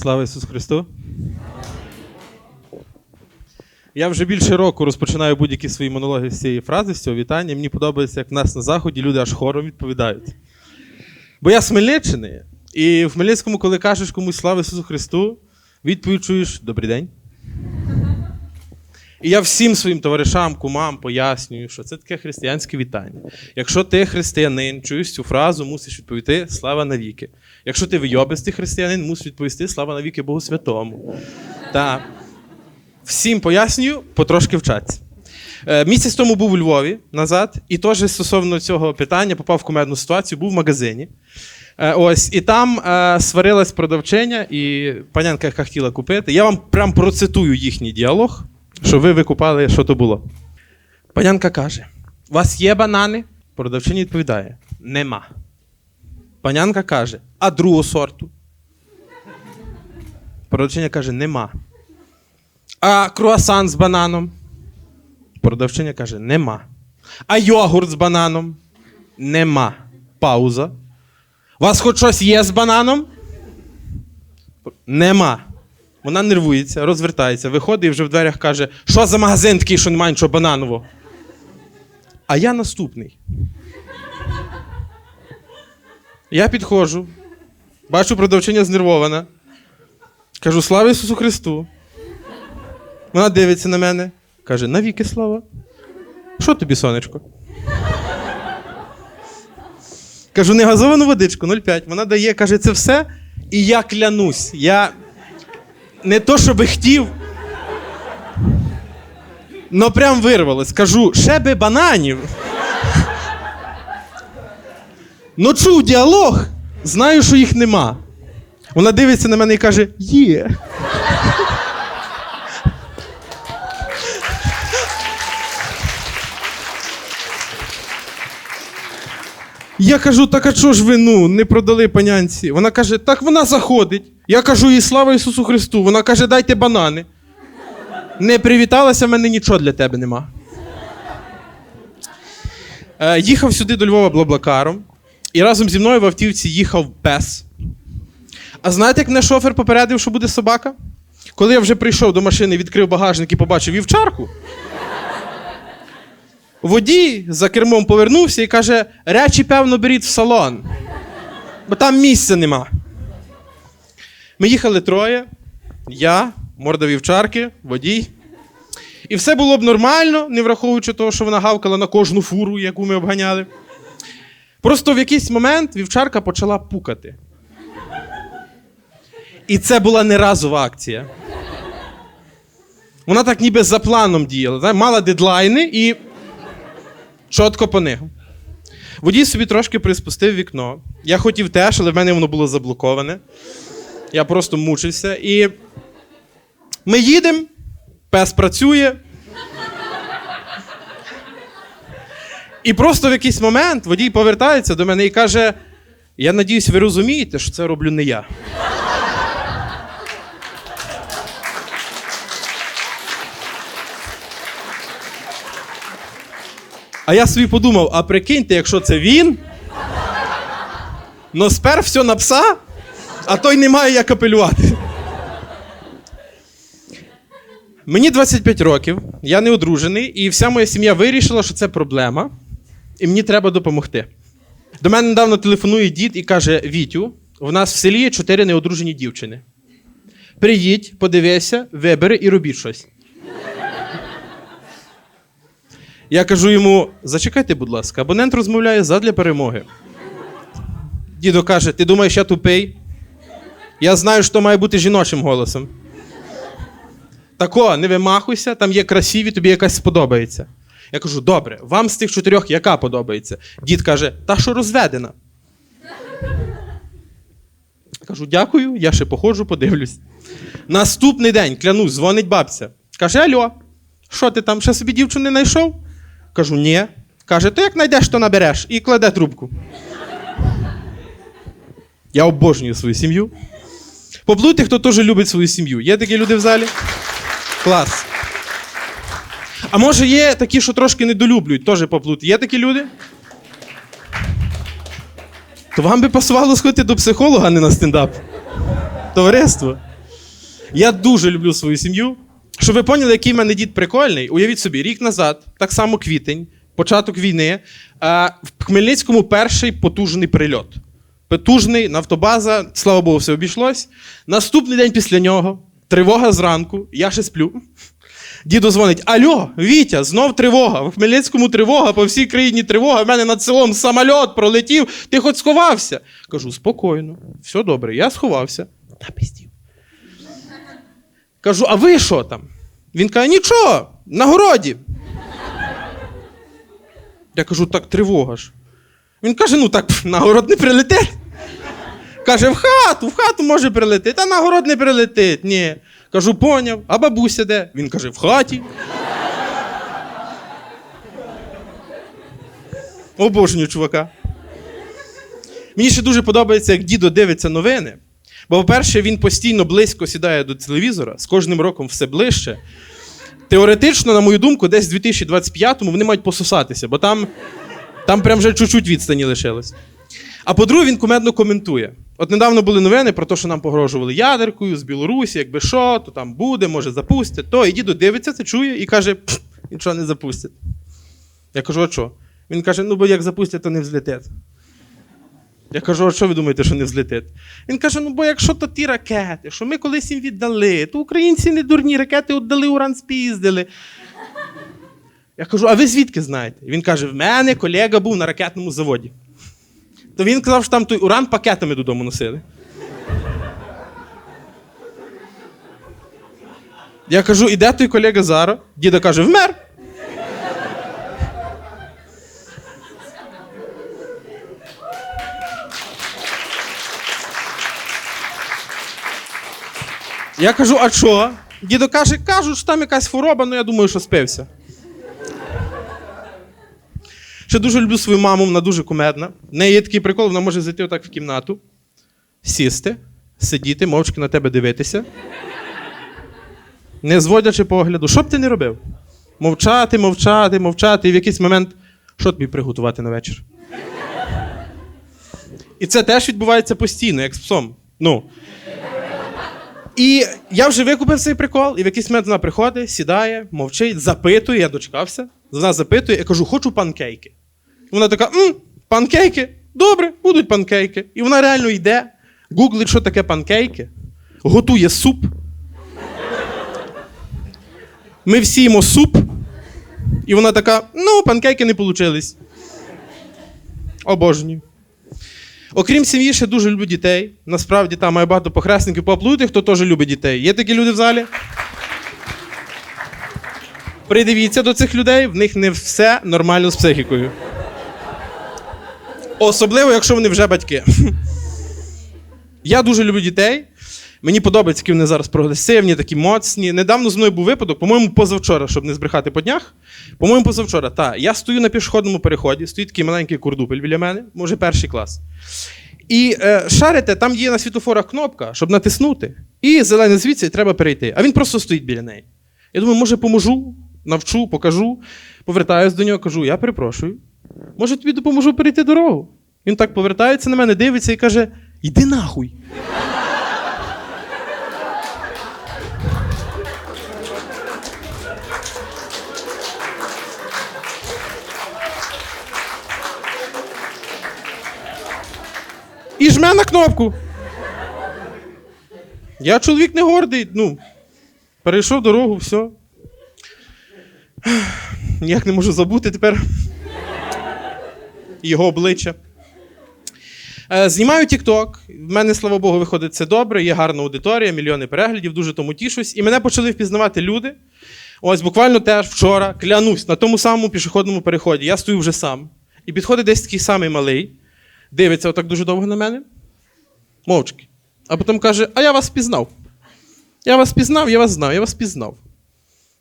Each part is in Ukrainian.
Слава Ісусу Христу! Я вже більше року розпочинаю будь-які свої монологи з цієї фрази, з цього вітання. Мені подобається, як в нас на Заході люди аж хором відповідають. Бо я з Хмельниччини, і в Хмельницькому, коли кажеш комусь слава Ісусу Христу, відповідь чуєш Добрий день. І я всім своїм товаришам, кумам пояснюю, що це таке християнське вітання. Якщо ти християнин, чуєш цю фразу, мусиш відповісти слава навіки. Якщо ти вийобистий християнин, мусиш відповісти слава навіки Богу Святому. Так. Всім пояснюю, потрошки вчаться. Е, Місяць тому був у Львові назад, і теж стосовно цього питання попав в кумедну ситуацію, був в магазині. Е, Ось, і там е, сварилась продавчиня, і панянка, яка хотіла купити. Я вам прям процитую їхній діалог, щоб ви викупали, що то було. Панянка каже: У вас є банани? Продавчиня відповідає: Нема. Панянка каже: А другого сорту? Продавчиня каже: Нема. А круасан з бананом? Продавчиня каже: Нема. А йогурт з бананом? Нема. Пауза. У вас хоч щось є з бананом? Нема. Вона нервується, розвертається, виходить і вже в дверях каже: що за магазин такий, що немає нічого бананового? А я наступний. Я підходжу, бачу, продавчиня знервована. Кажу: слава Ісусу Христу. Вона дивиться на мене, каже: навіки слава. Що тобі, сонечко? Кажу, не газовану водичку 0,5. Вона дає, каже, це все. І я клянусь. Я не то, що би хотів. Ну прям вирвалось. Кажу, ще би бананів. Ну чув діалог, знаю, що їх нема. Вона дивиться на мене і каже: є. Я кажу, так а чого ж ви ну, не продали панянці? Вона каже, так вона заходить. Я кажу їй слава Ісусу Христу. Вона каже, дайте банани. Не привіталася, в мене нічого для тебе нема. Е, їхав сюди до Львова блаблакаром, і разом зі мною в автівці їхав пес. А знаєте, як мене шофер попередив, що буде собака? Коли я вже прийшов до машини, відкрив багажник і побачив вівчарку. Водій за кермом повернувся і каже: речі, певно, беріть в салон, бо там місця нема. Ми їхали троє, я, морда вівчарки, водій. І все було б нормально, не враховуючи того, що вона гавкала на кожну фуру, яку ми обганяли. Просто в якийсь момент вівчарка почала пукати. І це була не разова акція. Вона так ніби за планом діяла. Мала дедлайни і чітко по них. Водій собі трошки приспустив вікно. Я хотів теж, але в мене воно було заблоковане. Я просто мучився. І ми їдемо, пес працює. І просто в якийсь момент водій повертається до мене і каже: Я надіюсь, ви розумієте, що це роблю не я. А я собі подумав: а прикиньте, якщо це він, но спер все на пса, а той не має як апелювати. Мені 25 років, я не одружений, і вся моя сім'я вирішила, що це проблема, і мені треба допомогти. До мене недавно телефонує дід і каже: Вітю, в нас в селі є чотири неодружені дівчини. Приїдь, подивися, вибери і робіть щось. Я кажу йому: зачекайте, будь ласка, абонент розмовляє задля перемоги. Дідо каже: ти думаєш, я тупий? Я знаю, що має бути жіночим голосом. Тако, не вимахуйся, там є красиві, тобі якась сподобається. Я кажу: добре, вам з тих чотирьох яка подобається? Дід каже, та що розведена. Кажу, дякую, я ще походжу, подивлюсь. Наступний день, клянусь, дзвонить бабця. Каже: Альо, що ти там ще собі дівчину не знайшов? Кажу, ні. Каже, то як знайдеш, то набереш і кладе трубку. Я обожнюю свою сім'ю. Поплуйте, хто теж любить свою сім'ю. Є такі люди в залі? Клас. А може є такі, що трошки недолюблюють, теж поплути. Є такі люди? То вам би пасувало сходити до психолога, а не на стендап. Товариство. Я дуже люблю свою сім'ю. Щоб ви поняли, який в мене дід прикольний, уявіть собі, рік назад, так само квітень, початок війни, е, в Хмельницькому перший потужний прильот. Потужний, нафтобаза, слава Богу, все обійшлось. Наступний день після нього, тривога зранку, я ще сплю. Діду дзвонить: Альо, Вітя, знов тривога. В Хмельницькому тривога, по всій країні тривога. В мене над селом самольот пролетів. Ти хоч сховався? Кажу, спокійно, все добре. Я сховався. Напиздів. Кажу, а ви що там? Він каже, нічого, на городі. Я кажу, так тривога ж. Він каже: ну так на город не прилетить. Каже, в хату, в хату може прилетити, а на город не прилетить. Ні. Кажу, поняв, а бабуся де? Він каже, в хаті. Обожнюю чувака. Мені ще дуже подобається, як дідо дивиться новини. Бо, по-перше, він постійно близько сідає до телевізора, з кожним роком все ближче. Теоретично, на мою думку, десь в 2025-му вони мають пососатися, бо там, там прям вже чуть-чуть відстані лишилось. А по-друге, він кумедно коментує. От недавно були новини про те, що нам погрожували ядеркою з Білорусі, якби що, то там буде, може запустять. То і діду дивиться, це чує і каже: «Пф, нічого не запустять. Я кажу, а що? Він каже: ну бо як запустять, то не взлетить. Я кажу, а що ви думаєте, що не взлетить? Він каже: ну бо якщо то ті ракети, що ми колись їм віддали, то українці не дурні, ракети віддали, уран спіздили. Я кажу, а ви звідки знаєте? Він каже: в мене колега був на ракетному заводі. То він казав, що там той уран пакетами додому носили. Я кажу, і де той колега зараз? Діда каже, вмер. Я кажу, а що? Дідо каже, кажуть, що там якась хвороба, ну я думаю, що спився. Ще дуже люблю свою маму, вона дуже кумедна. В неї є такий прикол, вона може зайти отак в кімнату, сісти, сидіти, мовчки на тебе дивитися. Не зводячи погляду, що б ти не робив? Мовчати, мовчати, мовчати, і в якийсь момент, що тобі приготувати на вечір? І це теж відбувається постійно, як з псом. Ну. І я вже викупив цей прикол, і в якийсь момент вона приходить, сідає, мовчить, запитує, я дочекався. Вона запитує, я кажу, хочу панкейки. Вона така: м, панкейки? Добре, будуть панкейки. І вона реально йде, гуглить, що таке панкейки, готує суп. Ми всі їмо суп. І вона така: ну, панкейки не получились. Обожнюю. Окрім сім'ї, ще дуже люблю дітей. Насправді там має багато похресників. Поаплодуйте, хто теж любить дітей. Є такі люди в залі? Придивіться до цих людей, в них не все нормально з психікою. Особливо, якщо вони вже батьки. Я дуже люблю дітей. Мені подобається, які вони зараз прогресивні, такі моцні. Недавно з мною був випадок, по-моєму, позавчора, щоб не збрехати по днях. По-моєму, позавчора. Так, я стою на пішохідному переході, стоїть такий маленький курдупель біля мене, може перший клас. І е, шарите, там є на світофорах кнопка, щоб натиснути. І зелене звідси треба перейти. А він просто стоїть біля неї. Я думаю, може, поможу, навчу, покажу. Повертаюсь до нього, кажу: я перепрошую. Може, тобі допоможу перейти дорогу? Він так повертається на мене, дивиться і каже: Йди нахуй. І на кнопку. Я чоловік не гордий, ну, перейшов дорогу, все. Ніяк не можу забути тепер його обличчя. Е, Знімаю TikTok. В мене, слава Богу, виходить це добре, є гарна аудиторія, мільйони переглядів, дуже тому тішусь. І мене почали впізнавати люди. Ось буквально теж вчора, клянусь, на тому самому пішохідному переході. Я стою вже сам. І підходить десь такий самий малий, дивиться отак дуже довго на мене. Мовчки. А потім каже: А я вас впізнав. Я вас впізнав, я вас знав, я вас впізнав.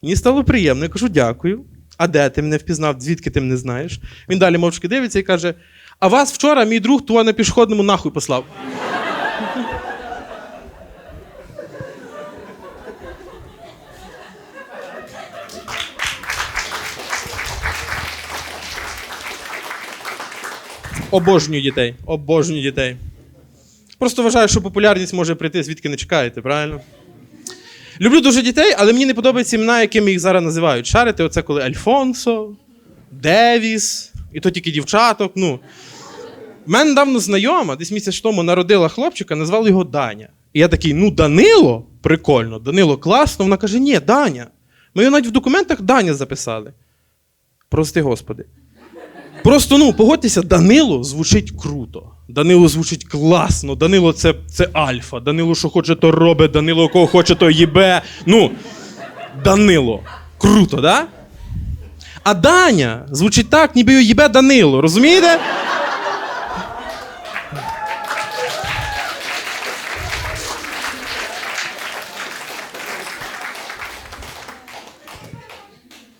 Мені стало приємно, я кажу, дякую. А де ти мене впізнав? Звідки ти мене знаєш? Він далі мовчки дивиться і каже: А вас вчора мій друг туа на пішохідному нахуй послав. Обожнюю дітей. Обожнюю дітей. Просто вважаю, що популярність може прийти, звідки не чекаєте, правильно? Люблю дуже дітей, але мені не подобаються імена, якими їх зараз називають. Шарити, оце коли Альфонсо, Девіс, і то тільки дівчаток. Ну. В мене давно знайома, десь місяць тому народила хлопчика, назвали його Даня. І я такий: ну, Данило, прикольно, Данило класно. Вона каже: ні, Даня. Ми його навіть в документах Даня записали. Прости, Господи. Просто ну, погодьтеся, Данило звучить круто. Данило звучить класно. Данило це, це альфа. Данило, що хоче, то робить, Данило, кого хоче, то їбе. Ну, Данило. Круто, да? А Даня звучить так, ніби його їбе Данило, розумієте?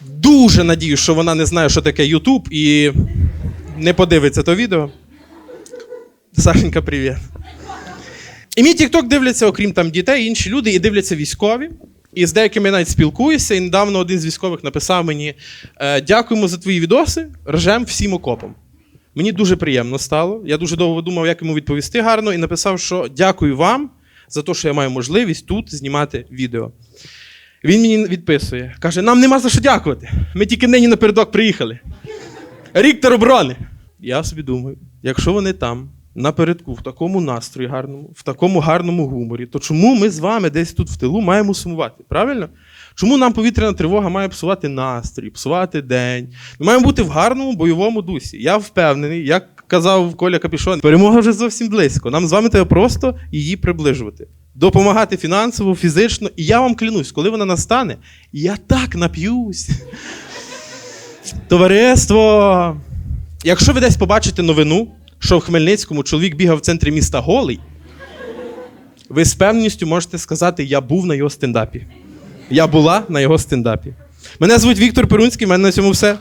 Дуже надію, що вона не знає, що таке Ютуб і не подивиться то відео. Сашенька, привіт. І мій TikTok дивляться, окрім там дітей, інші люди, і дивляться військові. І з деякими я навіть спілкуюся. І недавно один з військових написав мені: е, дякуємо за твої відоси, ржем всім окопом. Мені дуже приємно стало. Я дуже довго думав, як йому відповісти гарно, і написав, що дякую вам за те, що я маю можливість тут знімати відео. Він мені відписує, каже: нам нема за що дякувати. Ми тільки нині напередок приїхали. Рік тероборони. Я собі думаю, якщо вони там, напередку, в такому настрої гарному, в такому гарному гуморі, то чому ми з вами десь тут в тилу маємо сумувати? Правильно? Чому нам повітряна тривога має псувати настрій, псувати день? Ми маємо бути в гарному бойовому дусі. Я впевнений, як казав Коля Капішон, перемога вже зовсім близько. Нам з вами треба просто її приближувати. Допомагати фінансово, фізично. І я вам клянусь, коли вона настане, я так нап'юсь. Товариство. Якщо ви десь побачите новину, що в Хмельницькому чоловік бігав в центрі міста голий, ви з певністю можете сказати, я був на його стендапі. Я була на його стендапі. Мене звуть Віктор Перунський, в мене на цьому все.